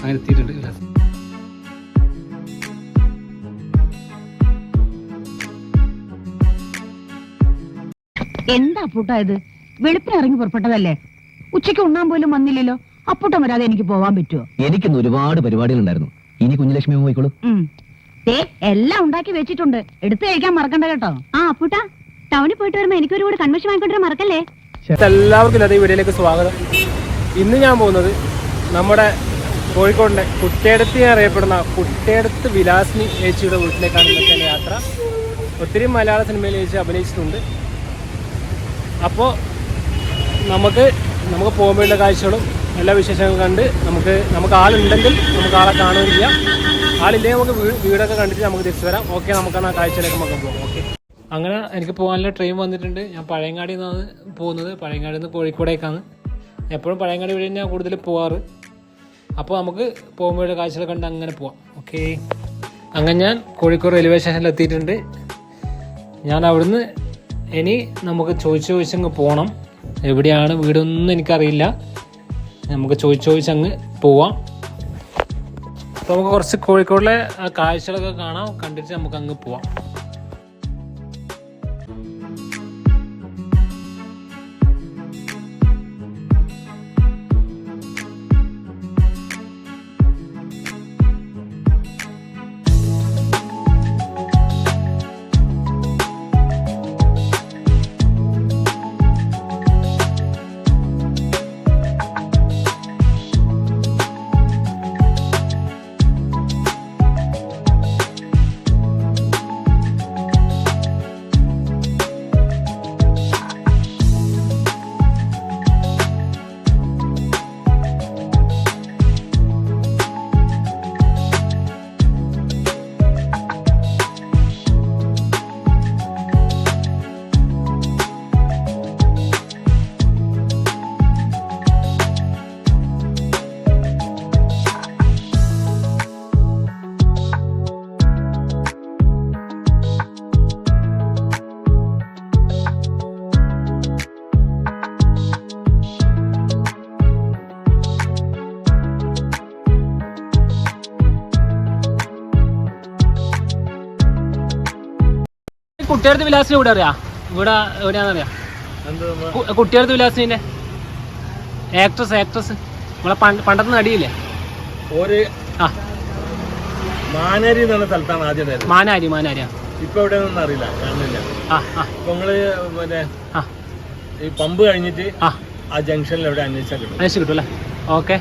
അങ്ങനെ എത്തിയിട്ടുണ്ട് എന്താ അപ്പൂട്ട ഇത്? വെളുപ്പിന് ഇറങ്ങി പുറപ്പെട്ടതല്ലേ? ഉച്ചയ്ക്ക് ഉണ്ണാൻ പോലും വന്നില്ലല്ലോ. അപ്പൂട്ടം വരാതെ എനിക്ക് പോവാൻ പറ്റുമോ എനിക്കിന്ന് ഒരുപാട് പരിപാടികൾ ഉണ്ടായിരുന്നു ഇനി കുഞ്ഞലക്ഷ്മി പോയിക്കോളൂ. ദേ എല്ലാം ഉണ്ടാക്കി വെച്ചിട്ടുണ്ട്. എടുത്തു കഴിക്കാൻ മറക്കണ്ട കേട്ടോ. ആ അപ്പൂട്ട ടൗണിൽ പോയിട്ട് വരുമ്പോ എനിക്കൊരു കൂടെ കൺവെൻഷൻ വാങ്ങിക്കൊണ്ടിരാൻ മറക്കല്ലേ? എല്ലാവർക്കും ഈ വീഡിയോയിലേക്ക് സ്വാഗതം. ഇന്ന് ഞാൻ പോകുന്നത് നമ്മുടെ കോഴിക്കോടിന്റെ കുട്ടേടത്ത് അറിയപ്പെടുന്ന കുട്ടേടത്ത് വിലാസിനി ചേച്ചിയുടെ വീട്ടിലേക്കാണ് ഇന്നത്തെ യാത്ര. ഒത്തിരി മലയാള സിനിമയിൽ ചേച്ചി അഭിനയിച്ചിട്ടുണ്ട്. അപ്പോൾ നമുക്ക് നമുക്ക് പോകുമ്പോഴുള്ള കാഴ്ചകളും എല്ലാ വിശേഷങ്ങളും കണ്ട് നമുക്ക് നമുക്ക് ആളുണ്ടെങ്കിൽ നമുക്ക് ആളെ കാണുകയും ചെയ്യാം. ആളില്ലെങ്കിൽ നമുക്ക് വീടൊക്കെ കണ്ടിട്ട് നമുക്ക് തിരിച്ചു വരാം. ഓക്കെ നമുക്ക് ആ കാഴ്ചയിലേക്ക് നമുക്ക് പോകാം. ഓക്കെ. അങ്ങനെ എനിക്ക് പോകാനുള്ള ട്രെയിൻ വന്നിട്ടുണ്ട്. ഞാൻ പഴയങ്ങാടിയിൽ നിന്നാണ് പോകുന്നത്. പഴയങ്ങാടിയിൽ നിന്ന് കോഴിക്കോടേക്കാണ്. എപ്പോഴും പഴയങ്ങാടി വഴി ഞാൻ കൂടുതൽ പോവാറ്. അപ്പോൾ നമുക്ക് പോകുമ്പോഴുള്ള കാഴ്ചകൾ കണ്ട് അങ്ങനെ പോവാം. ഓക്കെ അങ്ങനെ ഞാൻ കോഴിക്കോട് റെയിൽവേ സ്റ്റേഷനിൽ എത്തിയിട്ടുണ്ട്. ഞാൻ അവിടുന്ന് ഇനി നമുക്ക് ചോദിച്ച് ചോദിച്ചങ്ങ് പോകണം എവിടെയാണ് വീടൊന്നും എനിക്കറിയില്ല. നമുക്ക് ചോദിച്ച് ചോദിച്ചങ്ങ് പോവാം. അപ്പോൾ നമുക്ക് കുറച്ച് കോഴിക്കോടിലെ കാഴ്ചകളൊക്കെ കാണാം. കണ്ടിട്ട് നമുക്ക് അങ്ങ് പോവാം. കുട്ടിയടുത്ത് വിലാസിന് ഇവിടെ അറിയാ? ഇവിടെ എവിടെയാണെന്നറിയാ കുട്ടിയടുത്ത് വിലാസിന്റെ ആക്ട്രസ് ആക്ട്രസ് നമ്മളെ പണ്ട് പണ്ടത്തെ നടിയില്ലേ? ഒരു ആ. മാനേരി എന്ന് സ്ഥലത്താണ് ആദ്യം മാനാരി മാനാരി ഇപ്പൊ എവിടെ അറിയില്ല കാണുന്നില്ല. ഇപ്പൊ നിങ്ങൾ ആ. ഈ പമ്പ് കഴിഞ്ഞിട്ട് ആ. ആ ജംഗ്ഷനിൽ എവിടെ അന്വേഷിച്ചാൽ കിട്ടും. അന്വേഷിച്ചു കിട്ടും അല്ലേ? ഓക്കെ.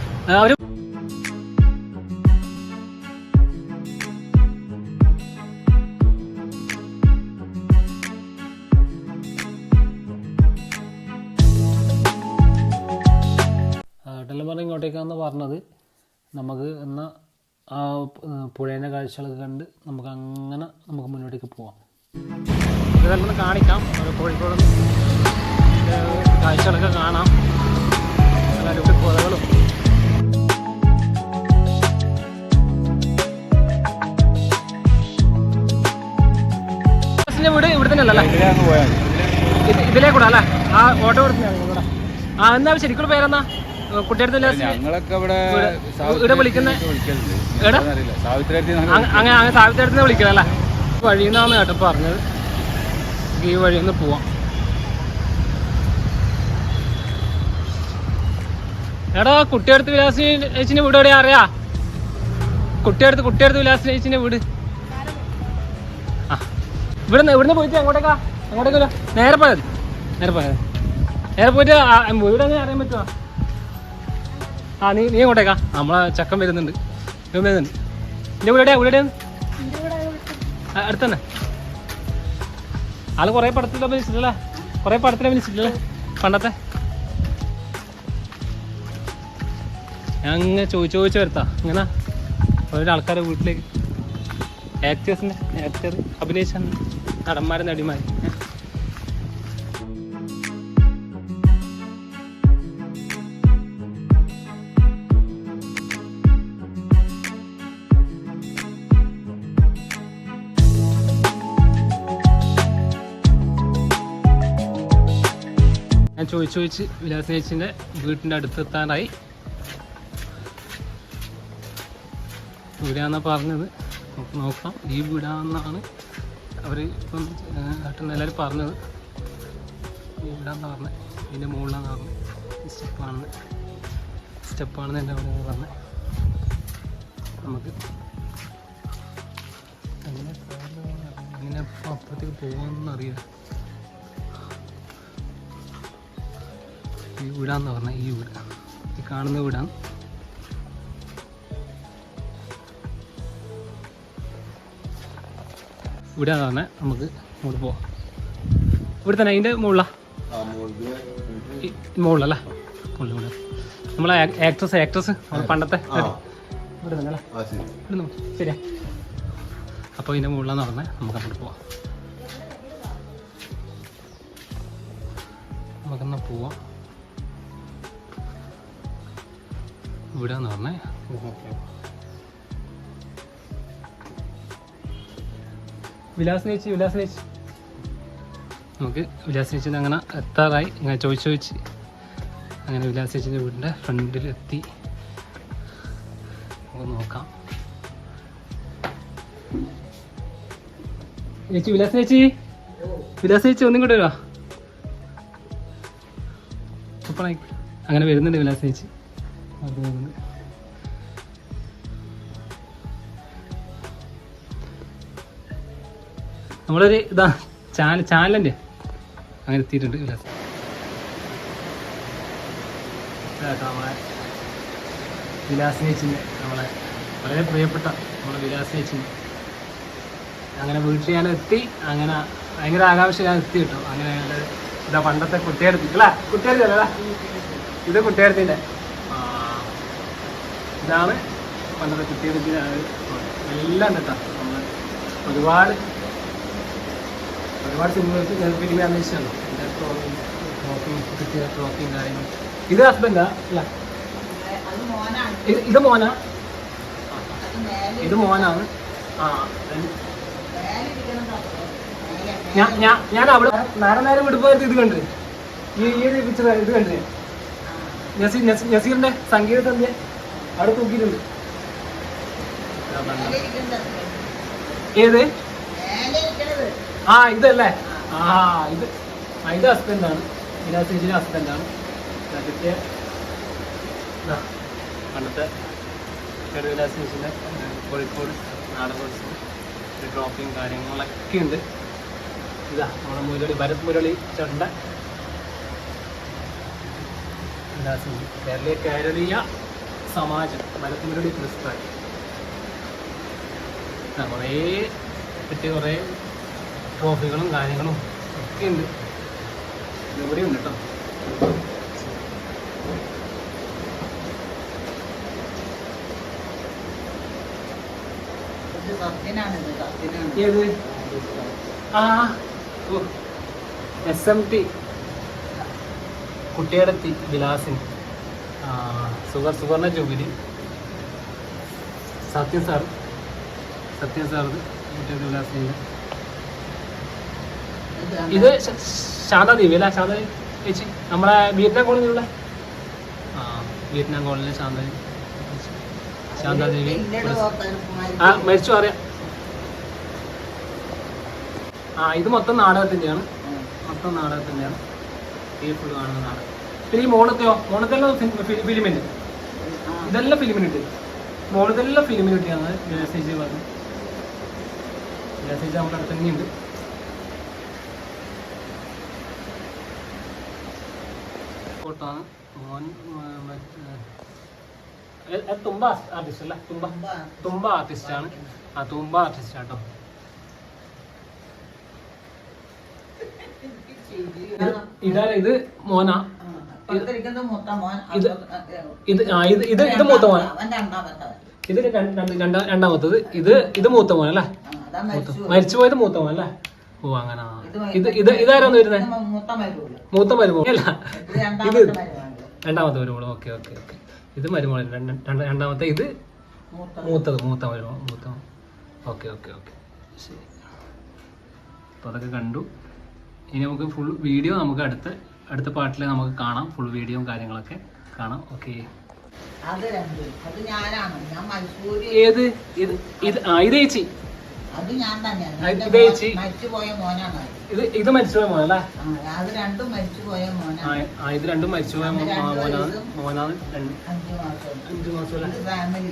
കാണിക്കാം കോഴിക്കോട് കാഴ്ചകളൊക്കെ കാണാം. നല്ല അടിപൊളി പുഴകളും വീട് ഇവിടെ തന്നെ അല്ലേ? ഇത് ഇതിലേ കൂടെ അല്ലേ? ആ ഓട്ടോ ഇവിടെ. ആ എന്നാ ശരിക്കുള്ള പേരെന്നാ കുട്ടിയുടെ ഞങ്ങളൊക്കെ ഇവിടെ ഇവിടെ വിളിക്കുന്ന വിളിക്കലുണ്ട്. എടാ? അറിയില്ല സാവിത്രി അങ്ങ- അങ്ങനെ വഴിയിൽ വഴിന്നാന്ന് കേട്ടോ പറഞ്ഞത്. ഈ വഴിയൊന്ന് പോവാം. എടാ കുട്ടിയടുത്ത് വിലാസിന് ചേച്ചിന്റെ വീട് എവിടെയാ അറിയാ? കുട്ടിയടുത്ത് കുട്ടിയടുത്ത് വിലാസിന് ചേച്ചിന്റെ വീട്. ആ ഇവിടുന്ന് ഇവിടുന്ന് പോയിട്ട് എങ്ങോട്ടേക്കാ? എങ്ങോട്ടേക്കല്ലോ നേരെ പോയാൽ നേരെ പോയാൽ മതി. നേരെ പോയിട്ട് ആ, വീട് അങ്ങനെ അറിയാൻ പറ്റുമോ ആ നീ നീ എങ്ങോട്ടേക്കാ? നമ്മളെ ചക്കൻ വരുന്നുണ്ട്. വരുന്നുണ്ട്. നിന്റെ വീട് എവിടെയാ വീട് എവിടെയാണ് ആ, അടുത്തന്നെ ആൾ കുറേ പടത്തിൽ വിളിച്ചിട്ടില്ല കുറേ പടത്തിൽ അഭിനയിച്ചിട്ടല്ലേ പണ്ടത്തെ? ഞാൻ ഇങ്ങനെ ചോദിച്ചു ചോദിച്ചു വരുത്താ. ഇങ്ങനെ ഓരോ ആൾക്കാരെ വീട്ടിലേക്ക്. ആക്ടേഴ്സിന്റെ ആക്ടർ അഭിനയിച്ച നടന്മാരും നടിമാരും. ഞാൻ ചോദിച്ചു ചോദിച്ച് വിലാസ് ചേച്ചിന്റെ വീട്ടിന്റെ അടുത്തെത്താനായി. വീടാന്നാ പറഞ്ഞത്? നമുക്ക് നോക്കാം. ഈ വീടാന്നാണ് അവർ ഇപ്പം ഏട്ടൻ എല്ലാവരും പറഞ്ഞത്. ഈ വീടാന്ന് പറഞ്ഞത് ഇതിന്റെ മുകളിലാന്ന് പറഞ്ഞത് ഈ സ്റ്റെപ്പാണെന്ന് സ്റ്റെപ്പാണെന്ന് എന്റെ അവിടെ പറഞ്ഞത് നമുക്ക് അറിയില്ല. എങ്ങനെ അപ്പുറത്തേക്ക് പോകുമെന്ന് ഈ വീടാന്ന് പറഞ്ഞ ഈ വീട് ഈ കാണുന്ന വീടാണ് ഇവിടെയാന്ന് പറഞ്ഞാൽ നമുക്ക് അങ്ങോട്ട് പോവാം. ഇവിടെ തന്നെ അതിന്റെ മുകളിലാ. മുകളിലല്ല? മുകളിൽ മുകളിൽ നമ്മളെ ആക്ട്രസ് ആക്ട്രസ് പണ്ടത്തെ ഇവിടെ തന്നെ അല്ലേ? ഇവിടെ നോക്കി ശരിയാ. അപ്പോൾ ഇതിന്റെ മുകളിലാന്ന് പറഞ്ഞാൽ നമുക്ക് അങ്ങോട്ട് പോവാം. നമുക്കെന്നാ പോവാം. ഇവിടെ എന്ന് പറഞ്ഞേ ചേച്ചി ചേച്ചി. നമുക്ക് വിലാസ് ചേച്ചി അങ്ങനെ എത്താറായി. ഇങ്ങനെ ചോദിച്ചു ചോദിച്ച് അങ്ങനെ വിലാസ് ചേച്ചിന്റെ വീടിന്റെ ഫ്രണ്ടിലെത്തി നമുക്ക് നോക്കാം. ചേച്ചി വിലാസ് ചേച്ചി? വിലാസ് ചേച്ചി ഒന്നും കൂടെ വരുവാ അങ്ങനെ വരുന്നുണ്ട് വിലാസ് ചേച്ചി. അത് നമ്മളൊരു ഇതാ ചാനൽ ചാനലിന്റെ അങ്ങനെ എത്തിയിട്ടുണ്ട് ഇതാട്ടോ നമ്മളെ വിലാസിനേച്ചിന്റെ നമ്മളെ വളരെ പ്രിയപ്പെട്ട നമ്മളെ വിലാസിനേച്ചിന്റെ അങ്ങനെ വീട്ടിൽ ഞാൻ എത്തി അങ്ങനെ ഭയങ്കര ആകാംക്ഷ ഞാൻ എത്തി കിട്ടും. അങ്ങനെ ഇതാ പണ്ടത്തെ കുട്ടിയെടുത്തി അല്ല കുട്ടിയെടുത്തി അല്ല ഇത് കുട്ടിയെടുത്തിന്റെ. ഇതാണ് പണ്ടത്തെ കുട്ടിയെടുത്തിന്റെ എല്ലാം കേട്ടോ നമ്മൾ ഒരുപാട് ഒരുപാട് സിനിമകൾക്ക് ഞാൻ ഫിലിമെ അന്വേഷിച്ചാണ്. കിട്ടിയ ട്രോഫിയും കാര്യങ്ങളും. ഇത് ഹസ്ബൻഡാ? അല്ല. ഇത് മോനാ? ഇത് മോനാണ്. ആ ഞാൻ അവിടെ നേരം നേരം വിടുമ്പോൾ ഇത് കണ്ടേ ഈ ഈ ഒരു പിക്ചർ ഇത് കണ്ടേ നസീർ നസീറിന്റെ സംഗീതത്തിന്റെ അവിടെ തൂക്കിയിട്ടുണ്ട്. ഏത്? ആ ഇതല്ലേ? ആ ഇത്. ആ ഇത് ഹസ്ബൻഡാണ് ചേച്ചിയുടെ ഹസ്ബൻഡാണ് ഇതാ, പണ്ടത്തെ വിലാസ് ചേച്ചിന്റെ കോഴിക്കോട് നാടകോത്സവം ഒരു ട്രോഫിയും കാര്യങ്ങളൊക്കെ ഉണ്ട്. ഇതാ നമ്മുടെ മുരളി ഭരത് മുരളി ചണ്ട കേരളീയ കേരളീയ സമാജം പുരസ്കാരം ആ, കുറേ കിട്ടിയ കുറേ ട്രോഫികളും കാര്യങ്ങളും ഒക്കെ ഉണ്ട്. ഇവിടെ ഉണ്ട് കേട്ടോ ഏത്? ആ എസ് എം ടി കുട്ടിയുടെ വിലാസിന്. സുഗർ സുവർണ ജൂബിലി. സത്യം സാർ. സത്യം സാർ ഇത് ശാന്താദേവി അല്ല? ശാന്താദേവി ചേച്ചി നമ്മളെ വിയറ്റ്നാം കോളനിയിലുള്ള ആ വിയറ്റ്നാം കോളനിയിലെ ശാന്താദേവി. ശാന്താദേവി ആ മരിച്ചു അറിയാം. ആ ഇത് മൊത്തം നാടകത്തിന്റെയാണ് മൊത്തം നാടകത്തിന്റെയാണ് ഈ ഫുൾ കാണുന്ന നാടകം. പിന്നെ ഈ മോണത്തെയോ മോണത്തെല്ലാം ഫിലിമിന് ഇതെല്ലാം ഫിലിമിനിട്ട് മോണത്തെല്ലാം ഫിലിമിന് കിട്ടിയാണ് മെസ്സേജ് പറഞ്ഞു മെസ്സേജ് നമുക്ക് അടുത്ത് തന്നെയുണ്ട്. എ- തുമ്പ ആർട്ടിസ്റ്റ് അല്ല തുമ്പ. തുമ്പ ആർട്ടിസ്റ്റ് ആണ് ആ തുമ്പ ആർട്ടിസ്റ്റ് ആട്ടോ ഇതാണ് ഇത്? മോനാ. ഇത് ഇത് ആ ഇത് ഇത് ഇത് മൂത്ത മോൻ. ഇത് രണ്ട്- രണ്ട്- രണ്ടാ- രണ്ടാമത്തത്. ഇത് ഇത് മൂത്ത മോൻ അല്ലേ? മൂത്ത മരിച്ചു പോയത് മൂത്ത മോൻ അല്ലേ? ഓ അങ്ങനെ. ഇത് ഇത് ഇതാരാന്ന് വരുന്നത് മൂത്ത മരുമോൻ അല്ല? ഇത് രണ്ടാമത്തെ മരുമോൾ ഓക്കെ ഓക്കെ ഓക്കെ. ഇത് മരുമോൾ രണ്ട്- രണ്ട്- രണ്ടാമത്തെ ഇത് മൂത്തത്. മൂത്ത മരുമോൾ മൂത്ത ഓക്കെ ഓക്കെ ഓക്കെ. ശരി. അപ്പോൾ അതൊക്കെ കണ്ടു. ഇനി നമുക്ക് ഫുൾ വീഡിയോ നമുക്ക് അടുത്ത അടുത്ത പാട്ടിൽ നമുക്ക് കാണാം. ഫുൾ വീഡിയോയും കാര്യങ്ങളൊക്കെ കാണാം. ഓക്കെ അത് രണ്ടും. അത് ഞാനാണ്. ഞാൻ മൈസൂര്. ഏത്? ഇത് ഇത് ആ ഇത് ചേച്ചി. അത് ഞാൻ തന്നെയാണ്. ഇത് ചേച്ചി. മരിച്ചുപോയ മോനാണ്. ഇത് ഇത് മരിച്ചുപോയ മോനല്ലേ? ആ, അത് രണ്ടും മരിച്ചുപോയ മോനാണ്. ആ, ഇത് രണ്ടും മരിച്ചുപോയ മോനാണ്. മോനാണ് അഞ്ചു മാസം. ഇത് ഫാമിലി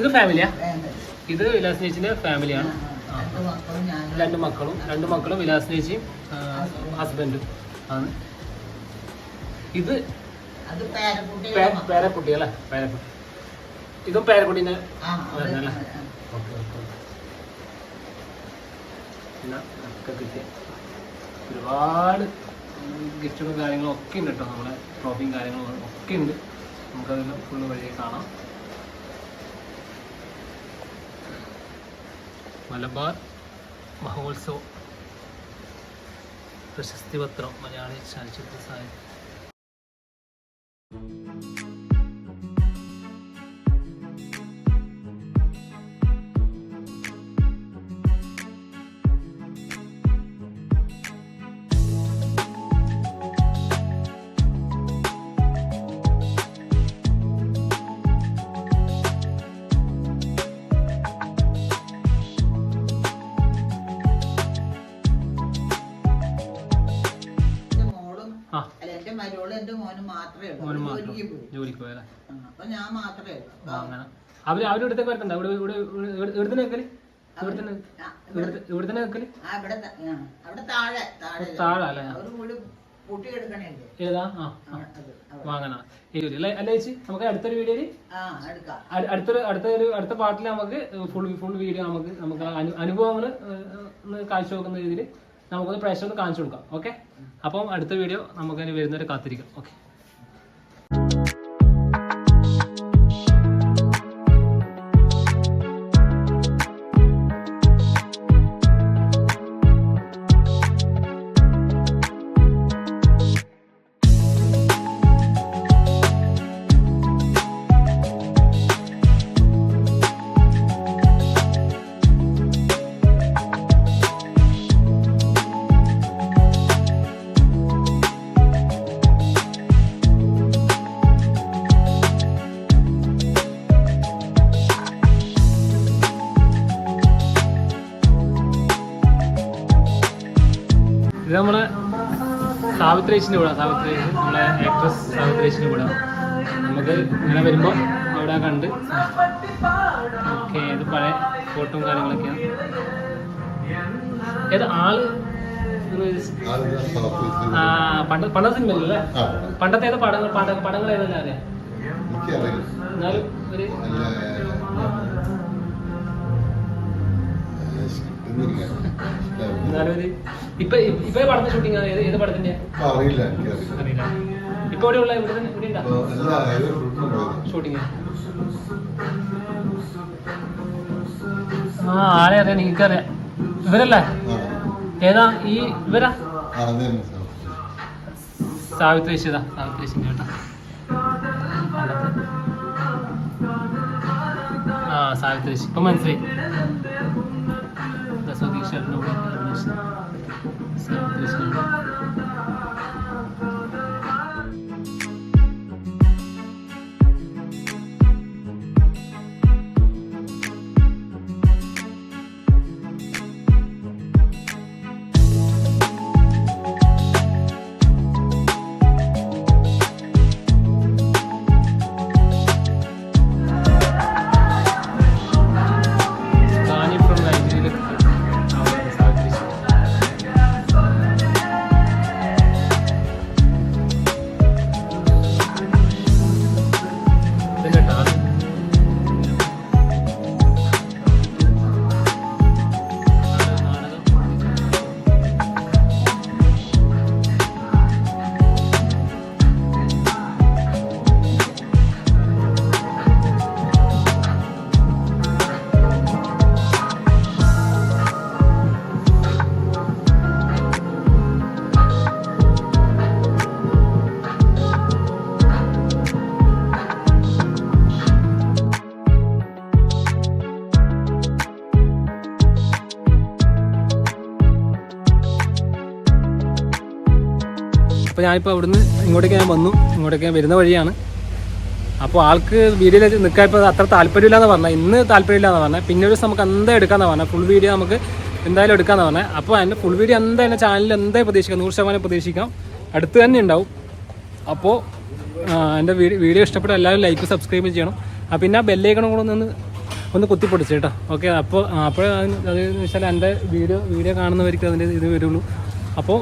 ഇത് ഫാമിലിയാ ഇത് വിലാസ് ചേച്ചിന്റെ ഫാമിലിയാണ് രണ്ട് മക്കളും രണ്ട് മക്കളും വിലാസ് ചേച്ചിയും ഹസ്ബൻഡും. ആണ്. ഇത് അത്. പേരക്കുട്ടി അല്ലേ? പേരക്കുട്ടി. ഇതും. Okay okay. പിന്നെ ഒക്കെ കിട്ടി ഒരുപാട് ഗിഫ്റ്റുകളും കാര്യങ്ങളും ഒക്കെ ഉണ്ട് കേട്ടോ. നമ്മളെ ട്രോഫിയും കാര്യങ്ങളും ഒക്കെ ഉണ്ട്. നമുക്കതെല്ലാം ഫുള്ള് വഴിയെ കാണാം. മലബാർ മഹോത്സവം. പ്രശസ്തി പത്രം മലയാളി ചലച്ചിത്ര സാഹിത്യം മാത്രമേ ഉള്ളൂ. മോനും അവർ മാത്രം. ജോലിക്ക് പോയി. ജോലിക്ക് പോയല്ലേ ആ, അപ്പൊ ഞാൻ മാത്രമേ ഉള്ളൂ. ആ, അങ്ങനെ. അവർ അവരുടെ അടുത്തേക്ക് വരത്തണ്ട ഇവിടെ ഇവിടെ ഇവിടെ ഇവിടെ തന്നെ വെക്കൽ ഇവിടെ തന്നെ ആ, ഇവിടെ ഇവിടെ തന്നെ വെക്കൽ ആ, ഇവിടെ ത- ആ, അവിടെ താഴെ താഴെ താഴെ അല്ലേ? അവർ ഏതാ? ആ ആ, ആ. അത് അവിടെ. വാങ്ങണ. ഈ ഒരു അല്ലേ അല്ല ചേച്ചി? നമുക്ക് അടുത്തൊരു വീഡിയോയിൽ ആ എടുക്കാം. അടുത്തൊരു അടുത്തൊരു അടുത്ത പാട്ടിൽ നമുക്ക് ഫുൾ ഫുൾ വീഡിയോ നമുക്ക് നമുക്ക് അനുഭവങ്ങൾ കാഴ്ച വെക്കുന്ന രീതിയിൽ നമുക്കൊന്ന് പ്രേക്ഷകർക്ക് കാണിച്ചു കൊടുക്കാം. ഓക്കെ? അപ്പം അടുത്ത വീഡിയോ നമുക്ക് ഇനി വരുന്നവരെ കാത്തിരിക്കാം. ഓക്കെ? സാവിത്രേച്ചിന്റെ കൂടെ സാവിത്രേച്ചി നമ്മളെ ആക്ട്രസ് സാവിത്രേച്ചിന്റെ കൂടെ. നമുക്ക് ഇങ്ങനെ വരുമ്പോൾ അവിടെ കണ്ട്. ഓക്കെ ഇത് പഴയ ഫോട്ടോയും കാര്യങ്ങളൊക്കെയാണ്. ഏത് ആൾ? പണ്ട പണ്ട സിനിമയിലല്ലേ? പണ്ടത്തെ ഏത് പടങ്ങൾ പട- പടങ്ങൾ ഏതെല്ലാം അറിയാം? എന്നാലും ഒരു എന്നാലും ഒരു ഇപ്പൊ ഇപ്പൊ പടത്തിന്റെ ഷൂട്ടിംഗ് ഏത് ഏത് പടത്തിന്റെ അറിയില്ല അറിയില്ല. ഇപ്പൊ ഇവിടെ ഉള്ള ഇവിടെ തന്നെ ഇവിടെ ഉണ്ടോ? ഷൂട്ടിങ് ആ. ആളെ അറിയാം എനിക്കറിയാം ഇവരല്ലേ? ഏതാ? ഈ ഇവരാ? സാവിത്രി ശിത സാവിത്രി ശിത കേട്ടോ ആ സാവിത്രി ഇപ്പൊ മനസ്സിലായി. സ്വതീഷ് ചേട്ടന്റെ കൂടെ ഞാനിപ്പോൾ അവിടുന്ന് ഇങ്ങോട്ടേക്ക് ഞാൻ വന്നു. ഇങ്ങോട്ടേക്ക് ഞാൻ വരുന്ന വഴിയാണ്. അപ്പോൾ ആൾക്ക് വീഡിയോയിൽ നിൽക്കാൻ ഇപ്പോൾ അത്ര താല്പര്യമില്ലാന്ന് പറഞ്ഞാൽ ഇന്ന് താല്പര്യമില്ലാന്ന് പറഞ്ഞാൽ പിന്നെ ഒരു ദിവസം നമുക്ക് എന്താ എടുക്കാമെന്ന് പറഞ്ഞാൽ ഫുൾ വീഡിയോ നമുക്ക് എന്തായാലും എടുക്കാമെന്ന് പറഞ്ഞാൽ അപ്പോൾ അതിന്റെ ഫുൾ വീഡിയോ എന്തായാലും ചാനലിൽ എന്തേ പ്രതീക്ഷിക്കാം? നൂറ് ശതമാനം പ്രതീക്ഷിക്കാം. അടുത്ത് തന്നെ ഉണ്ടാവും. അപ്പോൾ എന്റെ വീഡിയോ ഇഷ്ടപ്പെട്ട എല്ലാവരും ലൈക്ക് സബ്സ്ക്രൈബ് ചെയ്യണം. ആ പിന്നെ ആ ബെല്ലൈക്കണം കൂടെ ഒന്ന് ഒന്ന് കുത്തിപ്പൊടിച്ച് കേട്ടോ. ഓക്കെ അപ്പോൾ അത് വെച്ചാൽ എന്റെ വീഡിയോ വീഡിയോ കാണുന്നവർക്ക് അതിന്റെ ഇത് വരുള്ളൂ. അപ്പോൾ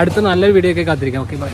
അടുത്ത നല്ലൊരു വീഡിയോ ഒക്കെ കാത്തിരിക്കാം. Okay bye